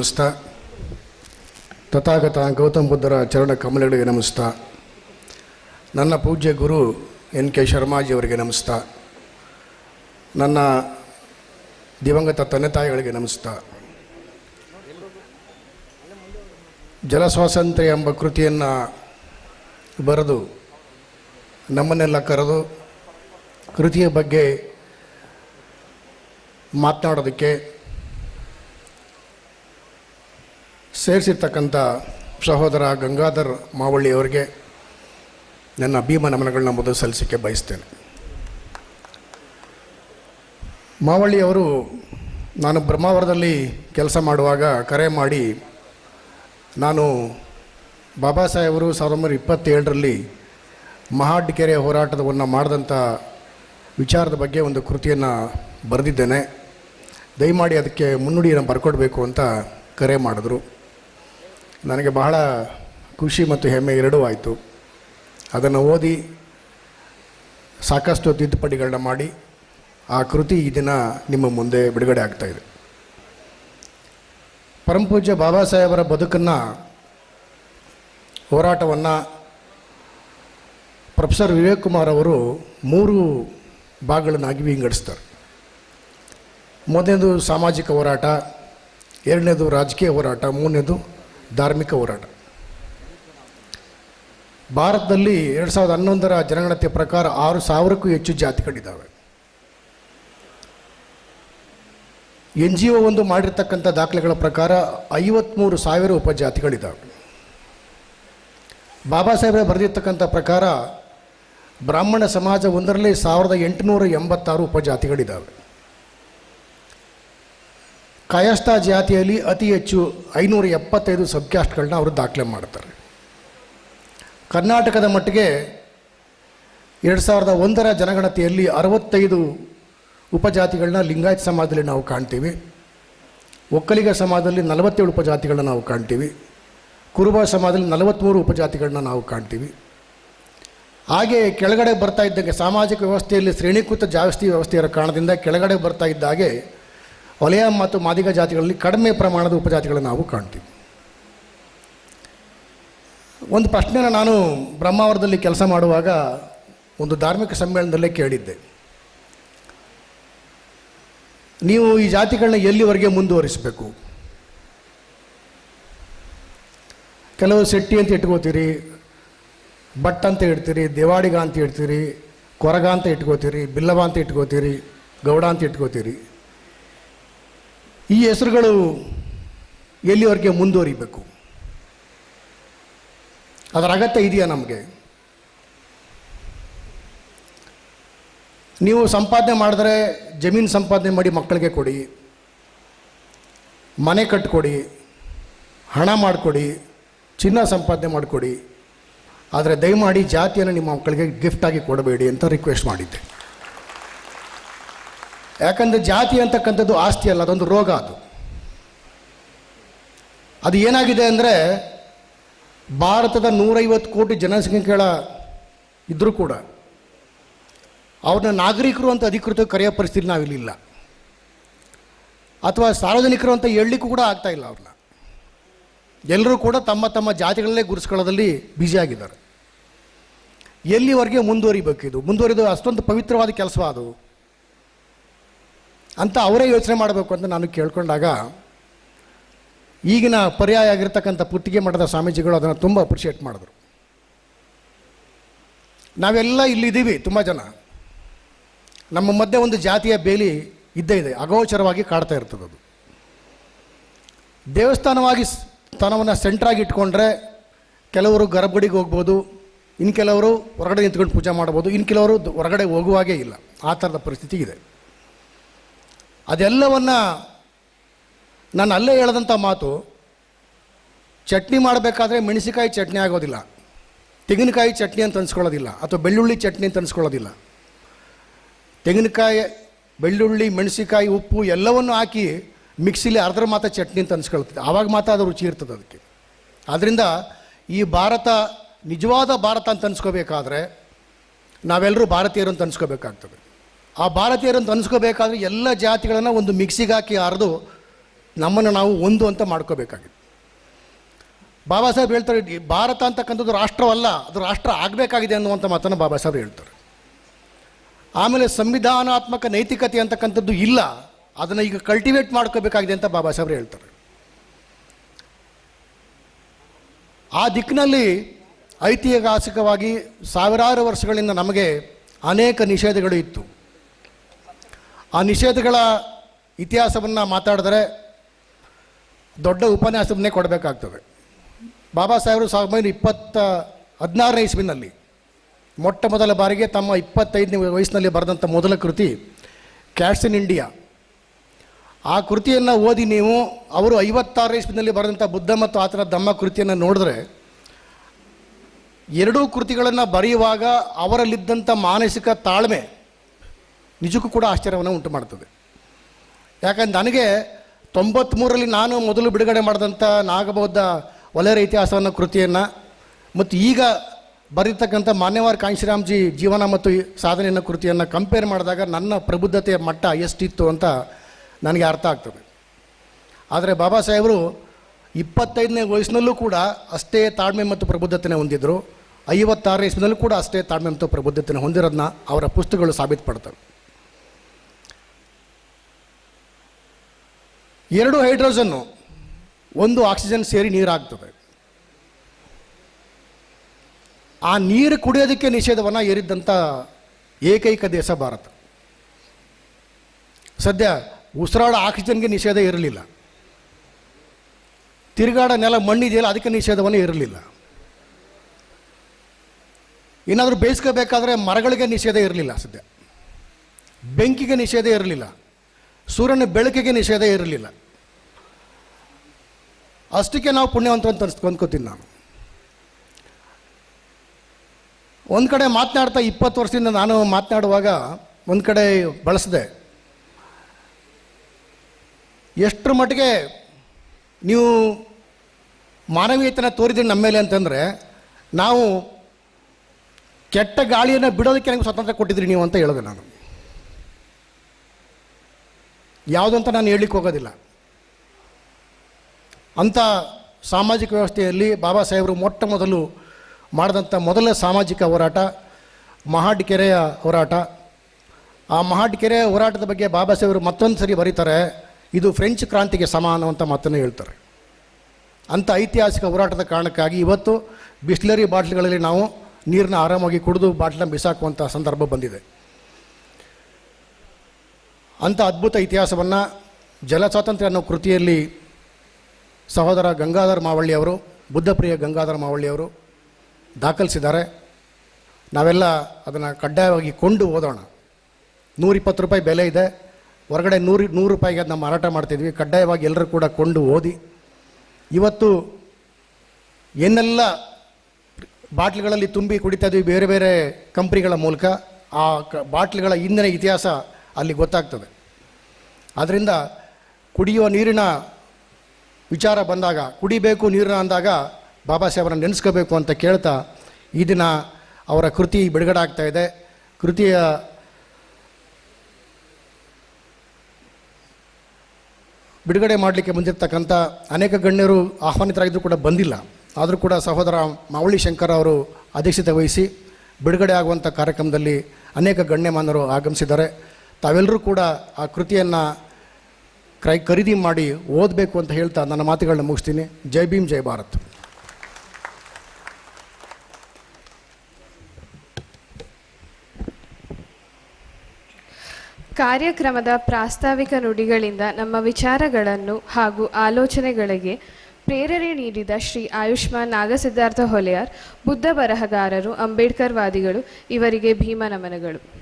ನಮಸ್ತಾ. ತಥಾಗತ ಗೌತಮ ಬುದ್ಧರ ಚರಣ ಕಮಲಗಳಿಗೆ ನಮಸ್ತಾ. ನನ್ನ ಪೂಜ್ಯ ಗುರು ಎನ್ ಕೆ ಶರ್ಮಾಜಿ ಅವರಿಗೆ ನಮಸ್ತಾ. ನನ್ನ ದಿವಂಗತ ತಂದೆ ತಾಯಿಗಳಿಗೆ ನಮಸ್ತಾ. ಜಲಸ್ವಾತಂತ್ರ್ಯ ಎಂಬ ಕೃತಿಯನ್ನು ಬರೆದು, ನಮ್ಮನ್ನೆಲ್ಲ ಕರೆದು, ಕೃತಿಯ ಬಗ್ಗೆ ಮಾತನಾಡೋದಕ್ಕೆ ಸೇರಿಸಿರ್ತಕ್ಕಂಥ ಸಹೋದರ ಗಂಗಾಧರ್ ಮಾವಳ್ಳಿಯವರಿಗೆ ನನ್ನ ಭೀಮ ನಮನಗಳನ್ನ ಮೊದಲು ಸಲ್ಲಿಸಕ್ಕೆ ಬಯಸ್ತೇನೆ. ಮಾವಳ್ಳಿಯವರು ನಾನು ಬ್ರಹ್ಮಾವರದಲ್ಲಿ ಕೆಲಸ ಮಾಡುವಾಗ ಕರೆ ಮಾಡಿ ನಾನು ಬಾಬಾ ಸಾಹೇಬರು ಸಾವಿರದ ಒಂಬೈನೂರ ಇಪ್ಪತ್ತೇಳರಲ್ಲಿ ಮಹಾಡ್ಕೆರೆ ಹೋರಾಟವನ್ನು ಮಾಡಿದಂಥ ವಿಚಾರದ ಬಗ್ಗೆ ಒಂದು ಕೃತಿಯನ್ನು ಬರೆದಿದ್ದೇನೆ. ದಯಮಾಡಿ ಅದಕ್ಕೆ ಮುನ್ನುಡಿಯನ್ನು ಬರ್ಕೊಡ್ಬೇಕು ಅಂತ ಕರೆ ಮಾಡಿದ್ರು. ನನಗೆ ಬಹಳ ಖುಷಿ ಮತ್ತು ಹೆಮ್ಮೆ ಎರಡೂ ಆಯಿತು. ಅದನ್ನು ಓದಿ ಸಾಕಷ್ಟು ತಿದ್ದುಪಡಿಗಳನ್ನ ಮಾಡಿ ಆ ಕೃತಿ ಈ ದಿನ ನಿಮ್ಮ ಮುಂದೆ ಬಿಡುಗಡೆ ಆಗ್ತಾಯಿದೆ ಪರಮಪೂಜ್ಯ ಬಾಬಾ ಸಾಹೇಬರ ಬದುಕನ್ನು ಹೋರಾಟವನ್ನು ಪ್ರೊಫೆಸರ್ ವಿವೇಕ್ ಕುಮಾರ್ ಅವರು ಮೂರು ಭಾಗಗಳನ್ನಾಗಿ ವಿಂಗಡಿಸ್ತಾರೆ ಮೊದಲನೇದು ಸಾಮಾಜಿಕ ಹೋರಾಟ, ಎರಡನೇದು ರಾಜಕೀಯ ಹೋರಾಟ, ಮೂರನೇದು ಧಾರ್ಮಿಕ ಹೋರಾಟ. ಭಾರತದಲ್ಲಿ ಎರಡು ಸಾವಿರದ ಹನ್ನೊಂದರ ಜನಗಣತಿ ಪ್ರಕಾರ ಆರು ಸಾವಿರಕ್ಕೂ ಹೆಚ್ಚು ಜಾತಿಗಳಿದ್ದಾವೆ ಎನ್ ಜಿ ಒ ಒಂದು ಮಾಡಿರ್ತಕ್ಕಂಥ ದಾಖಲೆಗಳ ಪ್ರಕಾರ ಐವತ್ತ್ಮೂರು ಸಾವಿರ ಉಪಜಾತಿಗಳಿದ್ದಾವೆ. ಬಾಬಾ ಸಾಹೇಬರ ಬರೆದಿರ್ತಕ್ಕಂಥ ಪ್ರಕಾರ ಬ್ರಾಹ್ಮಣ ಸಮಾಜ ಒಂದರಲ್ಲಿ ಸಾವಿರದ ಎಂಟುನೂರ ಎಂಬತ್ತಾರು ಉಪಜಾತಿಗಳಿದ್ದಾವೆ. ಕಾಯಸ್ಥ ಜಾತಿಯಲ್ಲಿ ಅತಿ ಹೆಚ್ಚು ಐನೂರ ಎಪ್ಪತ್ತೈದು ಸಬ್ಕ್ಯಾಸ್ಟ್ಗಳನ್ನ ಅವರು ದಾಖಲೆ ಮಾಡ್ತಾರೆ. ಕರ್ನಾಟಕದ ಮಟ್ಟಿಗೆ ಎರಡು ಸಾವಿರದ ಒಂದರ ಜನಗಣತಿಯಲ್ಲಿ ಅರವತ್ತೈದು ಉಪಜಾತಿಗಳನ್ನ ಲಿಂಗಾಯತ ಸಮಾಜದಲ್ಲಿ ನಾವು ಕಾಣ್ತೀವಿ. ಒಕ್ಕಲಿಗ ಸಮಾಜದಲ್ಲಿ ನಲವತ್ತೇಳು ಉಪಜಾತಿಗಳನ್ನ ನಾವು ಕಾಣ್ತೀವಿ. ಕುರುಬ ಸಮಾಜದಲ್ಲಿ ನಲವತ್ತ್ಮೂರು ಉಪಜಾತಿಗಳನ್ನ ನಾವು ಕಾಣ್ತೀವಿ. ಹಾಗೆ ಕೆಳಗಡೆ ಬರ್ತಾ ಇದ್ದಂಗೆ ಸಾಮಾಜಿಕ ವ್ಯವಸ್ಥೆಯಲ್ಲಿ ಶ್ರೇಣೀಕೃತ ಜಾಸ್ತಿ ವ್ಯವಸ್ಥೆಯ ಕಾರಣದಿಂದ ಕೆಳಗಡೆ ಬರ್ತಾ ಇದ್ದಾಗೆ ವಲಯ ಮತ್ತು ಮಾದಿಗ ಜಾತಿಗಳಲ್ಲಿ ಕಡಿಮೆ ಪ್ರಮಾಣದ ಉಪಜಾತಿಗಳನ್ನು ನಾವು ಕಾಣ್ತೀವಿ. ಒಂದು ಪ್ರಶ್ನೆನ ನಾನು ಬ್ರಹ್ಮಾವರದಲ್ಲಿ ಕೆಲಸ ಮಾಡುವಾಗ ಒಂದು ಧಾರ್ಮಿಕ ಸಮ್ಮೇಳನದಲ್ಲೇ ಕೇಳಿದ್ದೆ. ನೀವು ಈ ಜಾತಿಗಳನ್ನ ಎಲ್ಲಿವರೆಗೆ ಮುಂದುವರಿಸಬೇಕು? ಕೆಲವು ಶೆಟ್ಟಿ ಅಂತ ಇಟ್ಕೋತೀರಿ, ಭಟ್ ಅಂತ ಇಡ್ತೀರಿ, ದೇವಾಡಿಗ ಅಂತ ಇಡ್ತೀರಿ, ಕೊರಗ ಅಂತ ಇಟ್ಕೋತೀರಿ, ಬಿಲ್ಲವ ಅಂತ ಇಟ್ಕೋತೀರಿ, ಗೌಡ ಅಂತ ಇಟ್ಕೋತೀರಿ. ಈ ಹೆಸರುಗಳು ಎಲ್ಲಿವರೆಗೆ ಮುಂದುವರಿಬೇಕು? ಅದರ ಅಗತ್ಯ ಇದೆಯಾ ನಮಗೆ? ನೀವು ಸಂಪಾದನೆ ಮಾಡಿದ್ರೆ ಜಮೀನು ಸಂಪಾದನೆ ಮಾಡಿ ಮಕ್ಕಳಿಗೆ ಕೊಡಿ, ಮನೆ ಕಟ್ಕೊಡಿ, ಹಣ ಮಾಡಿಕೊಡಿ, ಚಿನ್ನ ಸಂಪಾದನೆ ಮಾಡಿಕೊಡಿ, ಆದರೆ ದಯಮಾಡಿ ಜಾತಿಯನ್ನು ನಿಮ್ಮ ಮಕ್ಕಳಿಗೆ ಗಿಫ್ಟಾಗಿ ಕೊಡಬೇಡಿ ಅಂತ ರಿಕ್ವೆಸ್ಟ್ ಮಾಡಿದ್ದೆ. ಯಾಕಂದರೆ ಜಾತಿ ಅಂತಕ್ಕಂಥದ್ದು ಆಸ್ತಿ ಅಲ್ಲ, ಅದೊಂದು ರೋಗ ಅದು. ಅದು ಏನಾಗಿದೆ ಅಂದರೆ ಭಾರತದ ನೂರೈವತ್ತು ಕೋಟಿ ಜನಸಂಖ್ಯೆಗಳ ಇದ್ದರೂ ಕೂಡ ಅವ್ರನ್ನ ನಾಗರಿಕರು ಅಂತ ಅಧಿಕೃತ ಕರೆಯೋ ಪರಿಸ್ಥಿತಿ ನಾವಿಲ್ಲಿಲ್ಲ ಅಥವಾ ಸಾರ್ವಜನಿಕರು ಅಂತ ಹೇಳಲಿಕ್ಕೂ ಕೂಡ ಆಗ್ತಾ ಇಲ್ಲ ಅವ್ರನ್ನ. ಎಲ್ಲರೂ ಕೂಡ ತಮ್ಮ ತಮ್ಮ ಜಾತಿಗಳಲ್ಲೇ ಗುರುಸ್ಕೊಳ್ಳೋದಲ್ಲಿ ಬ್ಯುಸಿಯಾಗಿದ್ದಾರೆ ಎಲ್ಲಿವರೆಗೆ ಮುಂದುವರಿಬೇಕಿದು? ಮುಂದುವರಿದು ಅಷ್ಟೊಂದು ಪವಿತ್ರವಾದ ಕೆಲಸ ಅದು. ಅಂತ ಅವರೇ ಯೋಚನೆ ಮಾಡಬೇಕು ಅಂತ ನಾನು ಕೇಳ್ಕೊಂಡಾಗ, ಈಗಿನ ಪರ್ಯಾಯ ಆಗಿರ್ತಕ್ಕಂಥ ಪುತ್ತಿಗೆ ಮಠದ ಸ್ವಾಮೀಜಿಗಳು ಅದನ್ನು ತುಂಬ ಅಪ್ರಿಷಿಯೇಟ್ ಮಾಡಿದ್ರು. ನಾವೆಲ್ಲ ಇಲ್ಲಿದ್ದೀವಿ ತುಂಬ ಜನ. ನಮ್ಮ ಮಧ್ಯೆ ಒಂದು ಜಾತಿಯ ಬೇಲಿ ಇದ್ದೇ ಇದೆ, ಅಗೋಚರವಾಗಿ ಕಾಡ್ತಾ ಇರ್ತದದು ದೇವಸ್ಥಾನವಾಗಿ ಸ್ಥಾನವನ್ನು ಸೆಂಟ್ರಾಗಿ ಇಟ್ಕೊಂಡ್ರೆ ಕೆಲವರು ಗರ್ಭಗುಡಿಗೆ ಹೋಗ್ಬೋದು ಇನ್ನು ಕೆಲವರು ಹೊರಗಡೆ ನಿಂತ್ಕೊಂಡು ಪೂಜೆ ಮಾಡ್ಬೋದು ಇನ್ನು ಕೆಲವರು ಹೊರಗಡೆ ಹೋಗುವಾಗೇ ಇಲ್ಲ. ಆ ಥರದ ಪರಿಸ್ಥಿತಿ ಇದೆ. ಅದೆಲ್ಲವನ್ನು ನಾನು ಅಲ್ಲೇ ಹೇಳದಂಥ ಮಾತು, ಚಟ್ನಿ ಮಾಡಬೇಕಾದ್ರೆ ಮೆಣಸಿಕಾಯಿ ಚಟ್ನಿ ಆಗೋದಿಲ್ಲ, ತೆಂಗಿನಕಾಯಿ ಚಟ್ನಿ ಅಂತ ಅನ್ಸ್ಕೊಳ್ಳೋದಿಲ್ಲ, ಅಥವಾ ಬೆಳ್ಳುಳ್ಳಿ ಚಟ್ನಿ ಅಂತ ಅನ್ಸ್ಕೊಳ್ಳೋದಿಲ್ಲ. ತೆಂಗಿನಕಾಯಿ, ಬೆಳ್ಳುಳ್ಳಿ, ಮೆಣಸಿಕಾಯಿ, ಉಪ್ಪು ಎಲ್ಲವನ್ನು ಹಾಕಿ ಮಿಕ್ಸಿಲಿ ಅರ್ಧರ ಮಾತ್ರ ಚಟ್ನಿ ಅಂತ ಅನ್ಸ್ಕೊಳ್ತದೆ. ಆವಾಗ ಮಾತ್ರ ಅದು ರುಚಿ ಇರ್ತದೆ ಅದಕ್ಕೆ. ಆದ್ದರಿಂದ ಈ ಭಾರತ, ನಿಜವಾದ ಭಾರತ ಅಂತ ಅನ್ಸ್ಕೋಬೇಕಾದ್ರೆ ನಾವೆಲ್ಲರೂ ಭಾರತೀಯರು ಅಂತ ಅನ್ಸ್ಕೋಬೇಕಾಗ್ತದೆ. ಆ ಭಾರತೀಯರನ್ನು ಅನಿಸ್ಕೋಬೇಕಾದ್ರೆ ಎಲ್ಲ ಜಾತಿಗಳನ್ನು ಒಂದು ಮಿಕ್ಸಿಗೆ ಹಾಕಿ ಹರಿದು ನಮ್ಮನ್ನು ನಾವು ಒಂದು ಅಂತ ಮಾಡ್ಕೋಬೇಕಾಗಿದೆ ಬಾಬಾ ಸಾಹೇಬ್ ಹೇಳ್ತಾರೆ ಭಾರತ ಅಂತಕ್ಕಂಥದ್ದು ರಾಷ್ಟ್ರವಲ್ಲ, ಅದು ರಾಷ್ಟ್ರ ಆಗಬೇಕಾಗಿದೆ ಅನ್ನುವಂಥ ಮಾತನ್ನು ಬಾಬಾ ಸಾಹೇಬ್ ಹೇಳ್ತಾರೆ. ಆಮೇಲೆ ಸಂವಿಧಾನಾತ್ಮಕ ನೈತಿಕತೆ ಅಂತಕ್ಕಂಥದ್ದು ಇಲ್ಲ, ಅದನ್ನು ಈಗ ಕಲ್ಟಿವೇಟ್ ಮಾಡ್ಕೋಬೇಕಾಗಿದೆ ಅಂತ ಬಾಬಾ ಸಾಹೇಬ್ರು ಹೇಳ್ತಾರೆ. ಆ ದಿಕ್ಕಿನಲ್ಲಿ ಐತಿಹಾಸಿಕವಾಗಿ ಸಾವಿರಾರು ವರ್ಷಗಳಿಂದ ನಮಗೆ ಅನೇಕ ನಿಷೇಧಗಳು ಇತ್ತು. ಆ ನಿಷೇಧಗಳ ಇತಿಹಾಸವನ್ನು ಮಾತಾಡಿದರೆ ದೊಡ್ಡ ಉಪನ್ಯಾಸವನ್ನೇ ಕೊಡಬೇಕಾಗ್ತದೆ. ಬಾಬಾ ಸಾಹೇಬರು ಸಾವಿರದ ಒಂಬೈನೂರ ಇಪ್ಪತ್ತ ಹದಿನಾರನೇ ಇಸ್ವಿನಲ್ಲಿ ಮೊಟ್ಟ ಮೊದಲ ಬಾರಿಗೆ ತಮ್ಮ ಇಪ್ಪತ್ತೈದನೇ ವಯಸ್ಸಿನಲ್ಲಿ ಬರೆದಂಥ ಮೊದಲ ಕೃತಿ ಕ್ಯಾಟ್ಸ್ ಇನ್ ಇಂಡಿಯಾ ಆ ಕೃತಿಯನ್ನು ಓದಿ ನೀವು ಅವರು ಐವತ್ತಾರನೇ ಇಸ್ವಿನಲ್ಲಿ ಬರೆದಂಥ ಬುದ್ಧ ಮತ್ತು ಆತನ ಧಮ್ಮ ಕೃತಿಯನ್ನು ನೋಡಿದ್ರೆ ಎರಡೂ ಕೃತಿಗಳನ್ನು ಬರೆಯುವಾಗ ಅವರಲ್ಲಿದ್ದಂಥ ಮಾನಸಿಕ ತಾಳ್ಮೆ ನಿಜಕ್ಕೂ ಕೂಡ ಆಶ್ಚರ್ಯವನ್ನು ಉಂಟು ಮಾಡ್ತದೆ. ಯಾಕಂದ್ರೆ ನನಗೆ ತೊಂಬತ್ತ್ಮೂರರಲ್ಲಿ ನಾನು ಮೊದಲು ಬಿಡುಗಡೆ ಮಾಡಿದಂಥ ನಾಗಬೌದ್ಧ ಒಲೆಯರ ಇತಿಹಾಸವನ್ನು ಕೃತಿಯನ್ನು ಮತ್ತು ಈಗ ಬರೀತಕ್ಕಂಥ ಮಾನ್ಯವಾರ ಕಾಂಶಿರಾಮ್ಜಿ ಜೀವನ ಮತ್ತು ಸಾಧನೆಯನ್ನು ಕೃತಿಯನ್ನು ಕಂಪೇರ್ ಮಾಡಿದಾಗ ನನ್ನ ಪ್ರಬುದ್ಧತೆಯ ಮಟ್ಟ ಎಷ್ಟಿತ್ತು ಅಂತ ನನಗೆ ಅರ್ಥ ಆಗ್ತದೆ. ಆದರೆ ಬಾಬಾ ಸಾಹೇಬರು ಇಪ್ಪತ್ತೈದನೇ ವಯಸ್ಸಿನಲ್ಲೂ ಕೂಡ ಅಷ್ಟೇ ತಾಳ್ಮೆ ಮತ್ತು ಪ್ರಬುದ್ಧತೆಯನ್ನು ಹೊಂದಿದ್ದರು ಐವತ್ತಾರು ವಯಸ್ಸಿನಲ್ಲೂ ಕೂಡ ಅಷ್ಟೇ ತಾಳ್ಮೆ ಮತ್ತು ಪ್ರಬುದ್ಧತೆಯನ್ನು ಹೊಂದಿರೋದನ್ನ ಅವರ ಪುಸ್ತಕಗಳು ಸಾಬೀತುಪಡ್ತವೆ. ಎರಡು ಹೈಡ್ರೋಜನ್ನು, ಒಂದು ಆಕ್ಸಿಜನ್ ಸೇರಿ ನೀರಾಗ್ತದೆ. ಆ ನೀರು ಕುಡಿಯೋದಕ್ಕೆ ನಿಷೇಧವನ್ನು ಏರಿದ್ದಂಥ ಏಕೈಕ ದೇಶ ಭಾರತ. ಸದ್ಯ ಉಸಿರಾಡ ಆಕ್ಸಿಜನ್ಗೆ ನಿಷೇಧ ಇರಲಿಲ್ಲ ತಿರುಗಾಡ ನೆಲ ಮಣ್ಣಿದೆಯಲ್ಲ ಅದಕ್ಕೆ ನಿಷೇಧವನ್ನು ಇರಲಿಲ್ಲ ಏನಾದರೂ ಬೇಯಿಸ್ಕೋಬೇಕಾದ್ರೆ ಮರಗಳಿಗೆ ನಿಷೇಧ ಇರಲಿಲ್ಲ ಸದ್ಯ. ಬೆಂಕಿಗೆ ನಿಷೇಧ ಇರಲಿಲ್ಲ ಸೂರ್ಯನ ಬೆಳಕಿಗೆ ನಿಷೇಧ ಇರಲಿಲ್ಲ. ಅಷ್ಟಕ್ಕೆ ನಾವು ಪುಣ್ಯವಂತ ಅಂತ ಅನ್ಸ್ ಅಂದ್ಕೋತೀನಿ ನಾನು. ಒಂದು ಕಡೆ ಮಾತನಾಡ್ತಾ ಇಪ್ಪತ್ತು ವರ್ಷದಿಂದ ನಾನು ಮಾತನಾಡುವಾಗ ಒಂದು ಕಡೆ ಬಳಸಿದೆ. ಎಷ್ಟರ ಮಟ್ಟಿಗೆ ನೀವು ಮಾನವೀಯತನ ತೋರಿದ್ದೀನಿ ನಮ್ಮ ಮೇಲೆ ಅಂತಂದರೆ, ನಾವು ಕೆಟ್ಟ ಗಾಳಿಯನ್ನು ಬಿಡೋದಕ್ಕೆ ನನಗೆ ಸ್ವತಂತ್ರ ಕೊಟ್ಟಿದ್ರಿ ನೀವು ಅಂತ ಹೇಳಿದೆ ನಾನು. ಯಾವುದು ಅಂತ ನಾನು ಹೇಳಲಿಕ್ಕೆ ಹೋಗೋದಿಲ್ಲ. ಅಂಥ ಸಾಮಾಜಿಕ ವ್ಯವಸ್ಥೆಯಲ್ಲಿ ಬಾಬಾ ಸಾಹೇಬರು ಮೊಟ್ಟ ಮೊದಲು ಮಾಡಿದಂಥ ಮೊದಲ ಸಾಮಾಜಿಕ ಹೋರಾಟ, ಮಹಾಡ್ಕೆರೆಯ ಹೋರಾಟ. ಆ ಮಹಾಡ್ಕೆರೆಯ ಹೋರಾಟದ ಬಗ್ಗೆ ಬಾಬಾ ಸಾಹೇಬರು ಮತ್ತೊಂದು ಸರಿ ಬರೀತಾರೆ, ಇದು ಫ್ರೆಂಚ್ ಕ್ರಾಂತಿಗೆ ಸಮ ಅನ್ನುವಂಥ ಮಾತನ್ನು ಹೇಳ್ತಾರೆ. ಅಂಥ ಐತಿಹಾಸಿಕ ಹೋರಾಟದ ಕಾರಣಕ್ಕಾಗಿ ಇವತ್ತು ಬಿಸ್ಲರಿ ಬಾಟ್ಲ್ಗಳಲ್ಲಿ ನಾವು ನೀರನ್ನ ಆರಾಮಾಗಿ ಕುಡಿದು ಬಾಟ್ಲನ್ನ ಬಿಸಾಕುವಂಥ ಸಂದರ್ಭ ಬಂದಿದೆ. ಅಂಥ ಅದ್ಭುತ ಇತಿಹಾಸವನ್ನು ಜಲ ಸ್ವಾತಂತ್ರ್ಯ ಅನ್ನೋ ಕೃತಿಯಲ್ಲಿ ಸಹೋದರ ಗಂಗಾಧರ ಮಾವಳ್ಳಿಯವರು ಬುದ್ಧಪ್ರಿಯ ಗಂಗಾಧರ ಮಾವಳ್ಳಿಯವರು ದಾಖಲಿಸಿದ್ದಾರೆ. ನಾವೆಲ್ಲ ಅದನ್ನು ಕಡ್ಡಾಯವಾಗಿ ಕೊಂಡು ಓದೋಣ. ನೂರಿಪ್ಪತ್ತು ರೂಪಾಯಿ ಬೆಲೆ ಇದೆ. ಹೊರಗಡೆ ನೂರು ನೂರು ರೂಪಾಯಿಗೆ ಅದನ್ನ ಮಾರಾಟ ಮಾಡ್ತಿದ್ವಿ. ಕಡ್ಡಾಯವಾಗಿ ಎಲ್ಲರೂ ಕೂಡ ಕೊಂಡು ಓದಿ. ಇವತ್ತು ಏನೆಲ್ಲ ಬಾಟ್ಲ್ಗಳಲ್ಲಿ ತುಂಬಿ ಕುಡಿತಾ ಇದ್ವಿ, ಬೇರೆ ಬೇರೆ ಕಂಪ್ನಿಗಳ ಮೂಲಕ, ಆ ಕ, ಬಾಟ್ಲ್ಗಳ ಹಿಂದಿನ ಇತಿಹಾಸ ಅಲ್ಲಿ ಗೊತ್ತಾಗ್ತದೆ. ಆದ್ದರಿಂದ ಕುಡಿಯುವ ನೀರಿನ ವಿಚಾರ ಬಂದಾಗ, ಕುಡಿಬೇಕು ನೀರಿನ ಅಂದಾಗ ಬಾಬಾ ಸಾಹೇಬ್ರನ್ನ ನೆನೆಸ್ಕೋಬೇಕು ಅಂತ ಕೇಳ್ತಾ ಈ ದಿನ ಅವರ ಕೃತಿ ಬಿಡುಗಡೆ ಆಗ್ತಾ ಇದೆ. ಕೃತಿಯ ಬಿಡುಗಡೆ ಮಾಡಲಿಕ್ಕೆ ಬಂದಿರತಕ್ಕಂಥ ಅನೇಕ ಗಣ್ಯರು ಆಹ್ವಾನಿತರಾಗಿದ್ದರೂ ಕೂಡ ಬಂದಿಲ್ಲ. ಆದರೂ ಕೂಡ ಸಹೋದರ ಮಾವಳಿ ಶಂಕರ್ ಅವರು ಅಧ್ಯಕ್ಷತೆ ವಹಿಸಿ ಬಿಡುಗಡೆ ಆಗುವಂಥ ಕಾರ್ಯಕ್ರಮದಲ್ಲಿ ಅನೇಕ ಗಣ್ಯಮಾನ್ಯರು ಆಗಮಿಸಿದ್ದಾರೆ. ತಾವೆಲ್ಲರೂ ಕೂಡ ಆ ಕೃತಿಯನ್ನು ಕ್ರೈ ಖರೀದಿ ಮಾಡಿ ಓದಬೇಕು ಅಂತ ಹೇಳ್ತಾ ನನ್ನ ಮಾತುಗಳನ್ನ ಮುಗಿಸ್ತೀನಿ. ಜೈ ಭೀಮ್, ಜೈ ಭಾರತ್. ಕಾರ್ಯಕ್ರಮದ ಪ್ರಾಸ್ತಾವಿಕ ನುಡಿಗಳಿಂದ ನಮ್ಮ ವಿಚಾರಗಳನ್ನು ಹಾಗೂ ಆಲೋಚನೆಗಳಿಗೆ ಪ್ರೇರಣೆ ನೀಡಿದ ಶ್ರೀ ಆಯುಷ್ಮಾನ್ ನಾಗಸಿದ್ಧಾರ್ಥ ಹೊಲೆಯಾರ್, ಬುದ್ಧ ಬರಹಗಾರರು ಅಂಬೇಡ್ಕರ್ ವಾದಿಗಳು ಇವರಿಗೆ ಭೀಮ ನಮನಗಳು.